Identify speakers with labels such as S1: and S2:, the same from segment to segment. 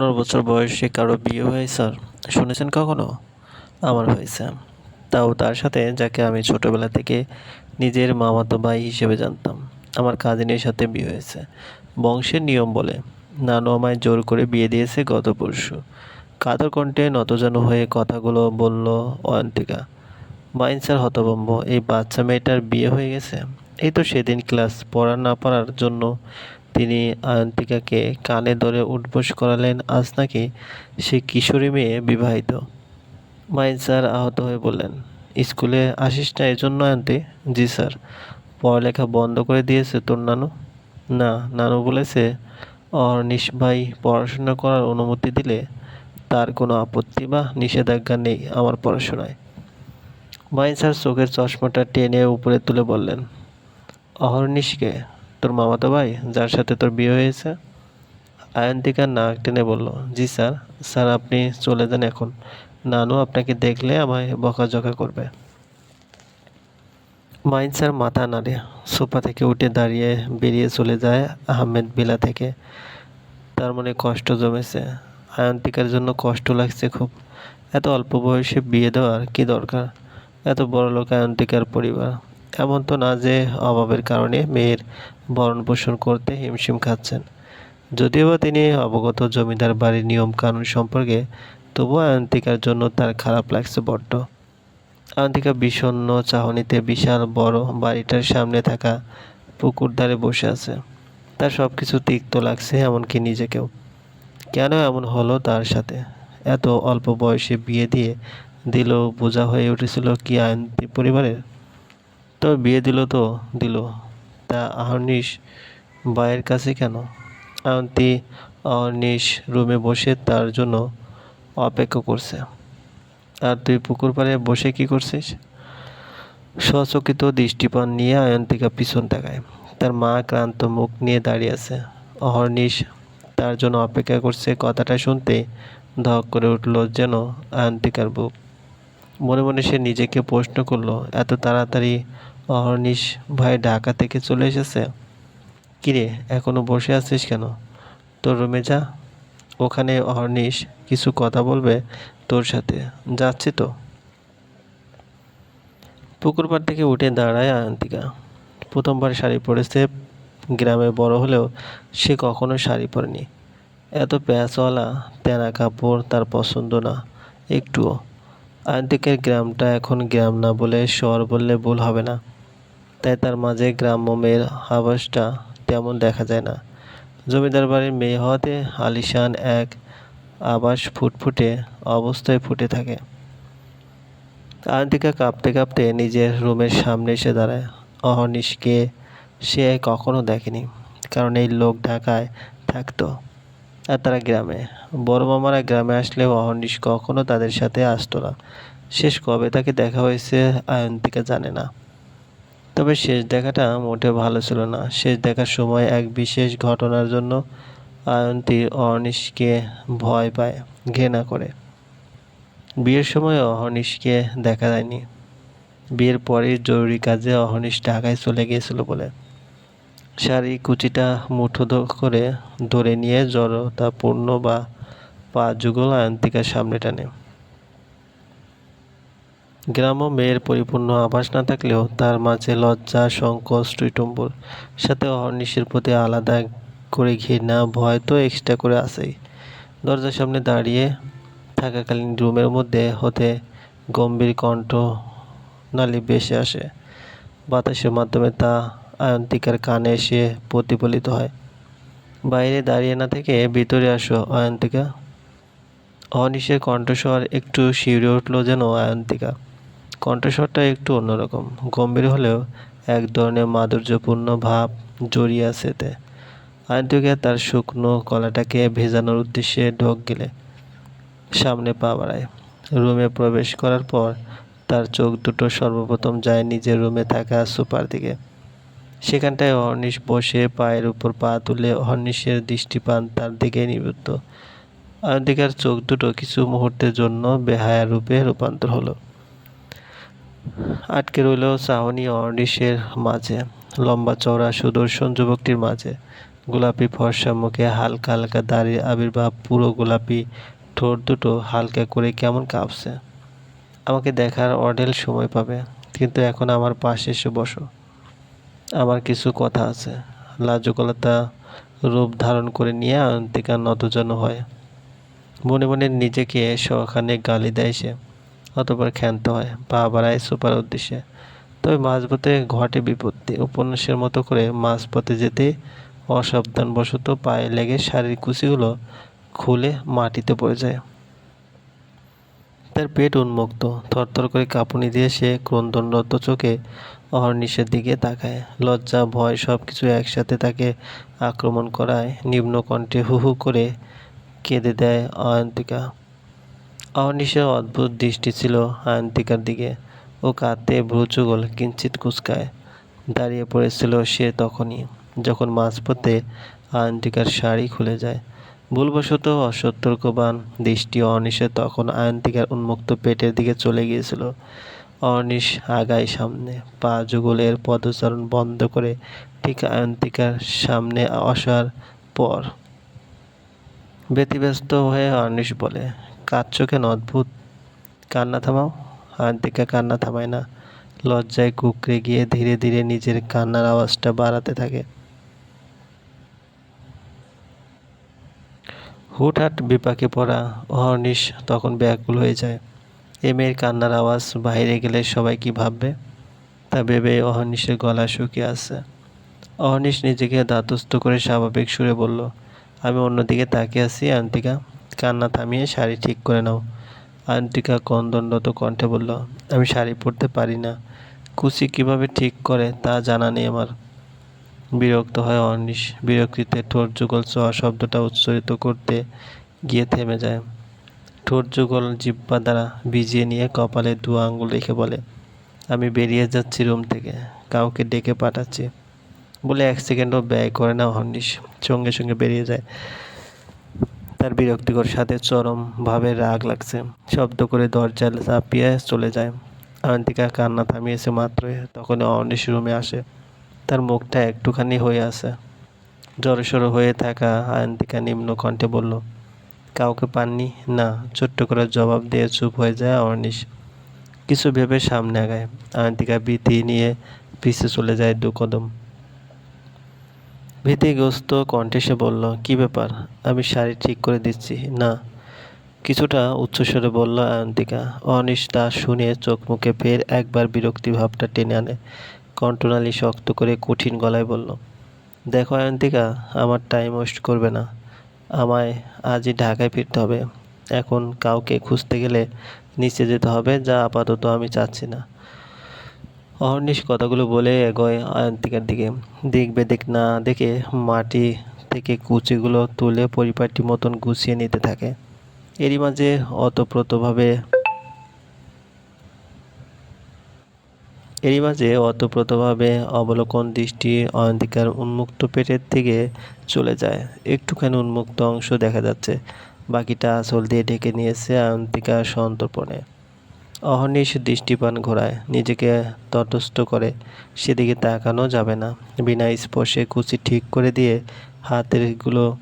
S1: পনেরো বছর বয়সে কারও বিয়ে হয়, স্যার? শুনেছেন কখনো? আমার হয়েছে তাও তার সাথে, যাকে আমি ছোটবেলা থেকে নিজের মামাতো ভাই হিসেবে জানতাম। আমার কাজিনের সাথে বিয়ে হয়েছে। বংশের নিয়ম বলে, নানু আমায় জোর করে বিয়ে দিয়েছে গত পরশু। কাতর কণ্ঠে নতজানু হয়ে কথাগুলো বলল, অয়ন্তিকা, মাইন স্যার হতভম্ব, এই বাচ্চা মেয়েটার বিয়ে হয়ে গেছে? এই তো সেদিন ক্লাস পড়া না পারার জন্য তিনি আয়ন্তিকাকে কানে ধরে উঠবোস করালেন, আজ নাকি সে কিশোরী মেয়ে বিবাহিত? মাইন স্যার আহত হয়ে বললেন, স্কুলে আসিস না এজন্য আয়ন্তি জি স্যার। পড়ালেখা বন্ধ করে দিয়েছে তোর নানু? না, নানু বলেছে, অর্নিশ ভাই পড়াশোনা করার অনুমতি দিলে তার কোনো আপত্তি বা নিষেধাজ্ঞা নেই আমার পড়াশোনায়। মাইন স্যার চোখের চশমাটা টেনে উপরে তুলে বললেন অহর্নিশকে তোর মামাতো ভাই, যার সাথে তোর বিয়ে হয়েছে? আয়ন্তিকা নাক টেনে বলল, জি স্যার স্যার আপনি চলে যান এখন। নানু আপনাকে দেখলে আমায় বকাঝকা করবে। মাইন স্যার মাথা নাড়ে, সোফা থেকে উঠে দাঁড়িয়ে বেরিয়ে চলে যায় আহমেদ বিলা থেকে। তার মনে কষ্ট জমেছে। আয়ন্তিকার জন্য কষ্ট লাগছে খুব। এত অল্প বয়সে বিয়ে দেওয়ার কি দরকার? এত বড় লোক আয়ন্তিকার পরিবার। এমন তো না যে অভাবের কারণে মেয়ের ভরণ পোষণ করতে হিমশিম খাচ্ছেন। যদিও বা তিনি অবগত জমিদার বাড়ির নিয়ম কানুন সম্পর্কে, তবুও আয়ন্তিকার জন্য তার খারাপ লাগছে বড্ড। আয়ন্তিকা বিষণ্ণ চাহনিতে বিশাল বড় বাড়িটার সামনে থাকা পুকুর ধারে বসে আছে। তার সব কিছু তিক্ত লাগছে এমনকি নিজেকেও। কেন এমন হলো তার সাথে? এত অল্প বয়সে বিয়ে দিয়ে দিল বোঝা হয়ে উঠেছিল কি আয়ন্তী পরিবারের? তবে বিয়ে দিল তো, দিল। তা আহর্নিশ ভাইয়ের কাছে কেন? আয়ন্তী অহর্নিশ রুমে বসে তার জন্য অপেক্ষা করছে। আর তুই পুকুর পাড়ে বসে কি করছিস? সচকিত দৃষ্টিপান নিয়ে আয়ন্তিকা পিছন তাকায়। তার মা ক্লান্ত মুখ নিয়ে দাঁড়িয়ে আছে। অহর্নিশ তার জন্য অপেক্ষা করছে কথাটা শুনতে ধক করে উঠল যেন আয়ন্তিকার বুক। মনে মনে সে নিজেকে প্রশ্ন করল, এত তাড়াতাড়ি অহর্নিশ ভাই ঢাকা থেকে চলে এসেছে। কিরে, এখনও বসে আছিস কেন? তোর রুমে যা। ওখানে অহর্নিশ কিছু কথা বলবে তোর সাথে। যাচ্ছি তো। পুকুর পাড় থেকে উঠে দাঁড়ায় আয়ন্তিকা প্রথমবার শাড়ি পরেছে, গ্রামে বড় হলেও সে কখনো শাড়ি পরেনি। এত প্যাঁচওয়ালা তেনা কাপড় তার পছন্দ না, একটুও। আয়ন্তিকের গ্রামটা এখন গ্রাম না বলে শহর বললে ভুল হবে না। তাই তার মাঝে গ্রাম্য মেয়ের আবাসটা তেমন দেখা যায় না। জমিদার বাড়ির মেয়ে হওয়াতে আলিশান এক আবাস ফুটফুটে অবস্থায় ফুটে থাকে। আয়ন্তিকা কাঁপতে কাঁপতে নিজের রুমের সামনে এসে দাঁড়ায়। অহর্নিশকে সে কখনো দেখেনি, কারণ এই লোক ঢাকায় থাকতো আর তারা গ্রামে। বড় মামারা গ্রামে আসলেও অহর্নিশ কখনো তাদের সাথে আসতো না। শেষ কবে তাকে দেখা হয়েছে, আয়ন্তিকা জানে না। তবে শেষ দেখাটা মোটে ভালো ছিল না। শেষ দেখার সময় এক বিশেষ ঘটনার জন্য আয়ন্তী অহর্নিশকে ভয় পায়, ঘৃণা করে। বিয়ের সময় অহর্নিশকে দেখা যায়নি। বিয়ের পরেই জরুরি কাজে অহর্নিশ ঢাকায় চলে গিয়েছিল বলে। শাড়ি, কুচিটা মুঠো করে ধরে নিয়ে জড়তাপূর্ণ বা পা যুগল আয়ন্তিকার সামনে টানে। গ্রাম্য মেয়ের পরিপূর্ণ আভাস না থাকলেও তার মাঝে লজ্জা, সংকোচ টুইটুম্বর সাথে অহর্নিশের প্রতি আলাদা করে ঘৃণা, ভয় তো এক্সট্রা করে আসেই দরজার সামনে দাঁড়িয়ে থাকাকালীন রুমের মধ্যে হতে গম্ভীর কণ্ঠ নালি ভেসে আসে। বাতাসের মাধ্যমে তা আয়ন্তিকার কানে এসে প্রতিফলিত হয়। বাইরে দাঁড়িয়ে না থেকে ভিতরে আসো অয়ন্তিকা অনিশের কণ্ঠস্বর একটু শিউরে উঠল যেন আয়ন্তিকা। কণ্ঠস্বরটা একটু অন্যরকম। গম্ভীর হলেও এক ধরনের মাধুর্যপূর্ণ ভাব জড়িয়ে আছে এতে। আয়ন্তিকা তার শুকনো কলাটাকে ভেজানোর উদ্দেশ্যে ঢোক গেলে সামনে পা বাড়ায়। রুমে প্রবেশ করার পর তার চোখ দুটো সর্বপ্রথম যায় নিজের রুমে থাকা সুপার দিকে। সেখানটায় অহর্নিশ বসে পায়ের উপর পা তুলে অহর্নিশের দৃষ্টিপান তার দিকে নিবৃত্ত অয়ন্তিকার চোখ দুটো কিছু মুহূর্তের জন্য বেহায়া রূপে রূপান্তর হলো। আটকে রইল চাহনি অহর্নিশের মাঝে, লম্বা চওড়া সুদর্শন যুবকটির মাঝে। গোলাপি ফর্সা মুখে হালকা হালকা দাড়ির আবির্ভাব, পুরো গোলাপি ঠোঁট দুটো হালকা করে কেমন কাঁপছে। আমাকে দেখার অডেল সময় পাবে, কিন্তু এখন আমার পাশে এসে বসো। আমার কিছু কথা আছে। লাজকলতা রূপ ধারণ করে নিয়ে আয়ন্তিকা নতজন হয়। মনে মনে নিজেকে শখানে গালি দেয় সে। অতপর ক্ষান্ত হয়, পা বাড়ায় সুপার উদ্দেশ্যে। তবে মাঝপথে ঘটে বিপত্তি। উপন্যাসের মতো করে মাঝপথে যেতে অসাবধানবশত পায়ে লেগে শাড়ির কুচিগুলো খুলে মাটিতে পড়ে যায়। তার পেট উন্মুক্ত। থরথর করে কাঁপুনি দিয়ে সে ক্রন্দনরত চোখে অহর্নিশের দিকে তাকায়। লজ্জা, ভয় সব কিছু একসাথে তাকে আক্রমণ করায়। নিম্নকণ্ঠে হু হু করে কেঁদে দেয় অয়ন্তিকা। অহর্নিশের অদ্ভুত দৃষ্টি ছিল আয়ন্তিকার দিকে। ও কাঁদতে ভ্রুচুগল কিঞ্চিত কুচকায়। দাঁড়িয়ে পড়েছিল সে তখনই, যখন মাঝপথে আয়ন্তিকার শাড়ি খুলে যায়। ভুলবশত অসতর্কবান দৃষ্টি অনিশে তখন আয়ন্তিকার উন্মুক্ত পেটের দিকে চলে গিয়েছিল। অনিশ আগায় সামনে, পা যুগলের পদচারণ বন্ধ করে ঠিক আয়ন্তিকার সামনে আসার পর ব্যতিব্যস্ত হয়ে অনিশ বলে কাঁদছ কেন অদ্ভুত? কান্না থামাও। আয়ন্তিকা কান্না থামায় না। লজ্জায় কুকড়ে গিয়ে ধীরে ধীরে নিজের কান্নার আওয়াজটা বাড়াতে থাকে। হুটহাট বিপাকে পড়া অহর্নিশ তখন ব্যাকুল হয়ে যায়। এ মেয়ের কান্নার আওয়াজ বাইরে গেলে সবাই কি ভাববে? তা ভেবে অহর্নিশের গলা শুকিয়ে আসছে। অহর্নিশ নিজেকে ধাতস্থ করে স্বাভাবিক সুরে বলল, আমি অন্যদিকে তাকিয়ে আছি আন্তিকা কান্না থামিয়ে শাড়ি ঠিক করে নাও। আন্তিকা কন্দনরত কণ্ঠে বলল, আমি শাড়ি পরতে পারি না। কুচি কীভাবে ঠিক করে তা জানা নেই আমার। বিরক্ত হয় অনিশ। বিরক্তিতে ঠোঁট যুগল চ শব্দটা উচ্চারিত করতে গিয়ে থেমে যায়। ঠোঁট যুগল জিব্বা দ্বারা ভিজিয়ে নিয়ে কপালে দু আঙ্গুল রেখে বলে, আমি বেরিয়ে যাচ্ছি রুম থেকে। কাউকে ডেকে পাঠাচ্ছি। বলে এক সেকেন্ডও ব্যয় করে না অনিশ। সঙ্গে সঙ্গে বেরিয়ে যায়। তার বিরক্তিকর সাথে চরমভাবে রাগ লাগছে। শব্দ করে দরজা চাপিয়ে চলে যায়। আয়ন্তিকা কান্না থামিয়েছে মাত্রই তখন অনিশ রুমে আসে। তার মুখটা একটুখানি হয়ে আছে। জড়সড় হয়ে থাকা আয়ন্তিকা নিম্ন কণ্ঠে বলল, কাউকে পাননি? না। ছোট্ট করে জবাব দিয়ে চুপ হয়ে যায় অর্নিশ কিছু ভেবে সামনে আগায়। আয়ন্তিকা ভীতি নিয়ে পিছে চলে যায় দু কদম। ভীতিগ্রস্ত কণ্ঠে সে বলল, কি ব্যাপার? আমি শাড়ি ঠিক করে দিচ্ছি। না। কিছুটা উচ্চস্বরে বলল আয়ন্তিকা অনিশ তা শুনে চোখ মুখে ফের একবার বিরক্তি ভাবটা টেনে আনে। কণ্ঠনালী শক্ত করে কঠিন গলায় বলল, দেখো আয়ন্তিকা আমার টাইম ওয়েস্ট করবে না। আমায় আজই ঢাকায় ফিরতে হবে। এখন কাউকে খুঁজতে গেলে নিচে যেতে হবে, যা আপাতত আমি চাচ্ছি না। অহর্নিশ কথাগুলো বলে এগোয় আয়ন্তিকার দিকে। দিক বেদিক না, দেখে মাটি থেকে কুচিগুলো তুলে পরিপাটি মতন গুছিয়ে নিতে থাকে। এরই মাঝে অতপ্রতভাবে, এরই মাঝে অতপ্রতভাবে অবলোকন দৃষ্টি অয়ন্তিকার উন্মুক্ত পেটের থেকে চলে যায়। একটুখানি উন্মুক্ত অংশ দেখা যাচ্ছে। বাকিটা আসল দিয়ে ঢেকে নিয়েছে অয়ন্তিকা সন্তর্পণে। অহর্নিশ দৃষ্টিপান ঘোরায়, নিজেকে তটস্থ করে, সেদিকে তাকানো যাবে না। বিনা স্পর্শে কুচি ঠিক করে দিয়ে হাতেরগুলো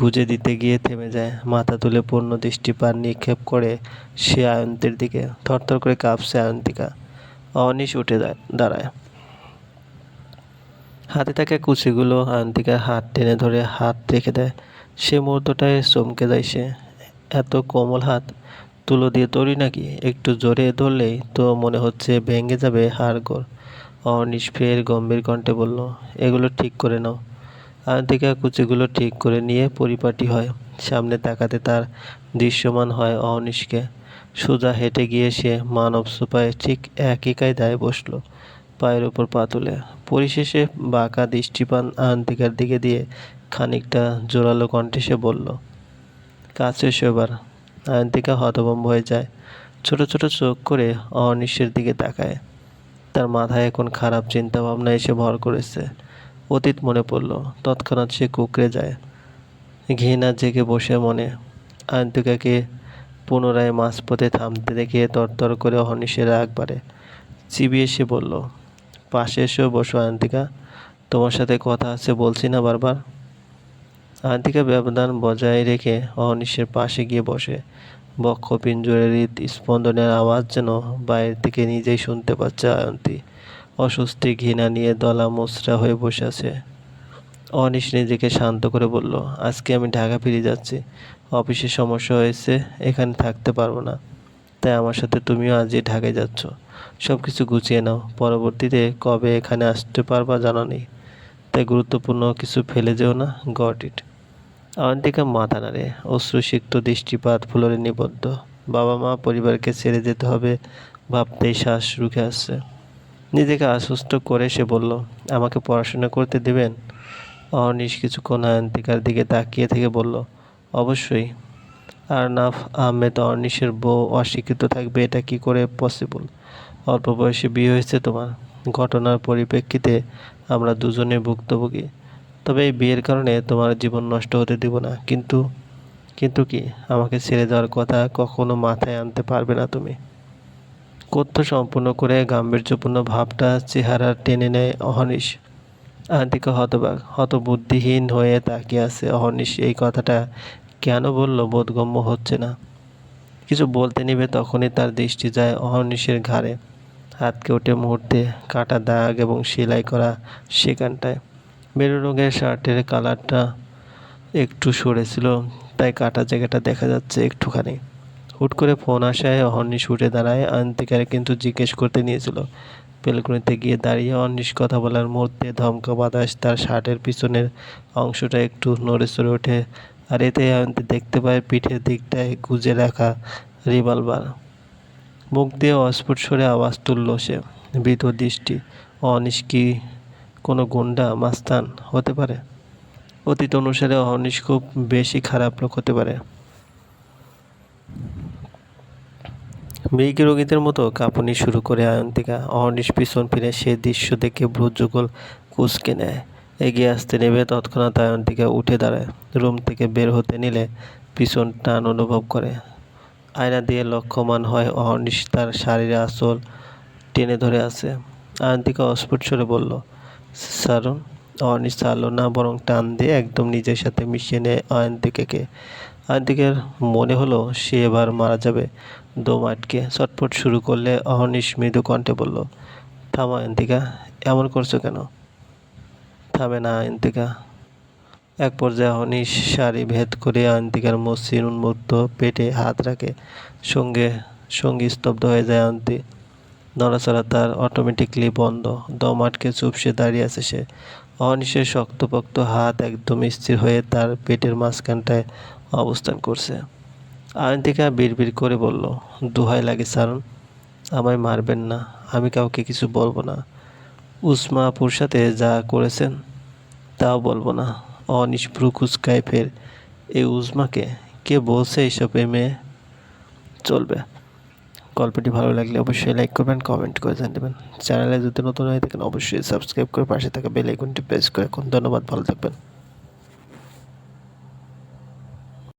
S1: গুজে দিতে গিয়ে থেমে যায়। মাথা তুলে পূর্ণ দৃষ্টিপান নিক্ষেপ করে সে আয়ন্তের দিকে, থরথর করে কাঁপছে আয়ন্তিকা। অনিশ উঠে দাঁড়ায়। হাতে থাকা কুচিগুলো আয়ন্তিকার হাত টেনে ধরে হাত রেখে দেয়। সে মুহূর্তটায় চমকে যায় সে। এত কোমল হাত তুলো দিয়ে তৈরি নাকি? একটু জোরে ধরলেই তো মনে হচ্ছে ভেঙে যাবে হাড়গোড়। অনিশ ফের গম্ভীর কণ্ঠে বলল, এগুলো ঠিক করে নাও। আয়ন্তিকা কুচিগুলো ঠিক করে নিয়ে পরিপাটি হয়। সামনে তাকাতে তার দৃশ্যমান হয় অনিশকে সোজা হেঁটে গিয়ে সে মানব সোপায় ঠিক একই কায়দায় বসল, পায়ের উপর পা তুলে। পরিশেষে বাঁকা দৃষ্টিপান আয়ন্তিকার দিকে দিয়ে খানিকটা জোরালো কণ্ঠে সে বলল কাছে এসো এবার। আয়ন্তিকা হতভম্ব হয়ে যায়। ছোট ছোট চোখ করে অনিশের দিকে তাকায়। তার মাথায় এখন খারাপ চিন্তা ভাবনা এসে ভর করেছে। অতীত মনে পড়ল, তৎক্ষণাৎ সে কুকড়ে যায়। ঘৃণা জেগে বসে মনে। আয়ন্তিকাকে পুনরায় মাঝপথে থামতে দেখে তরতর করে অহর্নিশের রাগ বাড়ে। চিবিয়ে সে বলল, পাশে এসেও বসো আয়ন্তিকা। তোমার সাথে কথা আছে, বলছি না বারবার। আয়ন্তিকা ব্যবধান বজায় রেখে অহর্নিশের পাশে গিয়ে বসে। বক্ষ পিঞ্জরের হৃদ স্পন্দনের আওয়াজ যেন বাইরে থেকে নিজেই শুনতে পাচ্ছে আয়ন্তী। অস্বস্তি ঘৃণা নিয়ে দলা মোচড়া হয়ে বসে আছে। অনিশ নিজেকে শান্ত করে বলল, আজকে আমি ঢাকা ফিরে যাচ্ছি। অফিসে সমস্যা হয়েছে, এখানে থাকতে পারব না। তাই আমার সাথে তুমিও আজই ঢাকায় যাচ্ছ। সব কিছু গুছিয়ে নাও। পরবর্তীতে কবে এখানে আসতে পারবা জানা নেই। তাই গুরুত্বপূর্ণ কিছু ফেলে যেও না। Got it. অন্তিকা মাথা নাড়ে। অশ্রুসিক্ত দৃষ্টিপাত ফুলরে নিবদ্ধ। বাবা মা পরিবারকে ছেড়ে যেতে হবে ভাবতেই শ্বাস রুখে আসছে। নিজেকে আশ্বস্ত করে সে বলল, আমাকে পড়াশোনা করতে দেবেন? অনিশ কিছুক্ষণ আয়ন্তিকার দিকে তাকিয়ে থেকে বলল, অবশ্যই। আরনাফ আহমেদ অর্নিশের বউ অস্বীকৃত থাকবে, এটা কি করে পসিবল অল্প বয়সে বিয়ে হয়েছে তোমার। ঘটনার পরিপ্রেক্ষিতে আমরা দুজনে ভুক্তভোগী। তবে এই বিয়ের কারণে তোমার জীবন নষ্ট হতে দেব না। কিন্তু কিন্তু কি? আমাকে ছেড়ে দেওয়ার কথা কখনো মাথায় আনতে পারবে না তুমি। কথ্য সম্পূর্ণ করে গাম্ভীর্যপূর্ণ ভাবটা চেহারা টেনে নেয় অহনিশ। আন্তিকা হতবাক, হতবুদ্ধিহীন হয়ে তাকিয়ে আছে অহনিশ। এই কথাটা কেন বলল বোধগম্য হচ্ছে না। কিছু বলতে নিবে তখনই তার দৃষ্টি যায় অহর্নিশের ঘাড়ে। হাতকে ওঠে মুহূর্তে কাটা দাগ এবং সেলাই করা সেখানটায়। মেরু রঙের শার্টের কালারটা একটু সরেছিল তাই কাটা জায়গাটা দেখা যাচ্ছে একটুখানি। হুট করে ফোন আসায় অহর্নিশ উঠে দাঁড়ায়, আন্তিকারে কিন্তু জিজ্ঞেস করতে নিয়েছিল। বেলকুনিতে গিয়ে দাঁড়িয়ে অনিশ কথা বলার মুহূর্তে ধমকা বাতাস তার শার্টের পিছনের অংশটা একটু নড়ে চড়ে ওঠে, আর এতে অয়ন্তী দেখতে পায় পিঠের দিকটায় গুজে রাখা রিভলভার। মুখ দিয়ে অস্ফুট সরে আওয়াজ তুলল সে। ভীত দৃষ্টি। অনিশ কি কোনো গুন্ডা, মাস্তান হতে পারে। অতীত অনুসারে অনিশ খুব বেশি খারাপ লোক হতে পারে। মৃগ রোগীদের মতো কাঁপুনি শুরু করে আয়ন্তিকা। অহর্নিশ পিছন ফিরে সে দৃশ্য দেখে ভ্রুযুগল কুচকে নেয়। এগিয়ে আসতে নেবে তৎক্ষণাৎ আয়ন্তিকা উঠে দাঁড়ায়। রুম থেকে বের হতে নিলে পিছন টান অনুভব করে। আয়না দিয়ে লক্ষ্যমান হয় অহর্নিশ তার শাড়ির আঁচল টেনে ধরে আছে। আয়ন্তিকা অস্ফুট স্বরে বলল অহর্নিশ ছাড়লো না বরং টান দিয়ে একদম নিজের সাথে মিশিয়ে নেয় অয়ন্তিকাকে আয়ন্তিকার মনে হলো সে এবার মারা যাবে। দম আটকে ছটফট শুরু করলে অহর্নিশ মৃদু কণ্ঠে বলল, থামো অয়ন্তিকা এমন করছ কেন? থামে না অয়ন্তিকা এক পর্যায়ে অহর্নিশ শাড়ি ভেদ করে অয়ন্তিকার মসৃণ উন্মুক্ত পেটে হাত রাখে। সঙ্গে সঙ্গী স্তব্ধ হয়ে যায় অয়ন্তী নড়াচড়া তার অটোমেটিকলি বন্ধ। দম আটকে চুপসে দাঁড়িয়ে আছে সে। অহর্নিশের শক্তপোক্ত হাত একদম স্থির হয়ে তার পেটের মাঝখানটায় অবস্থান করছে। আয়ন্তিকা বিড়বিড় করে বলল, দোহাই লাগে সারণ আমায় মারবেন না, আমি কাউকে কিছু বলব না। উসমা আপুর সাথে যা করেছেন, তাও বলব না। অনিষ্প্রু কুচকায় ফের এই উজমাকে কে বলছে এইসব মেয়ে? চলবে। গল্পটি ভালো লাগলে অবশ্যই লাইক করবেন কমেন্ট করে জানাবেন। চ্যানেলে যদি নতুন হয়ে থাকেন, অবশ্যই সাবস্ক্রাইব করে পাশে থাকা বেল আইকনটি প্রেস করে এখন ধন্যবাদ, ভালো থাকবেন।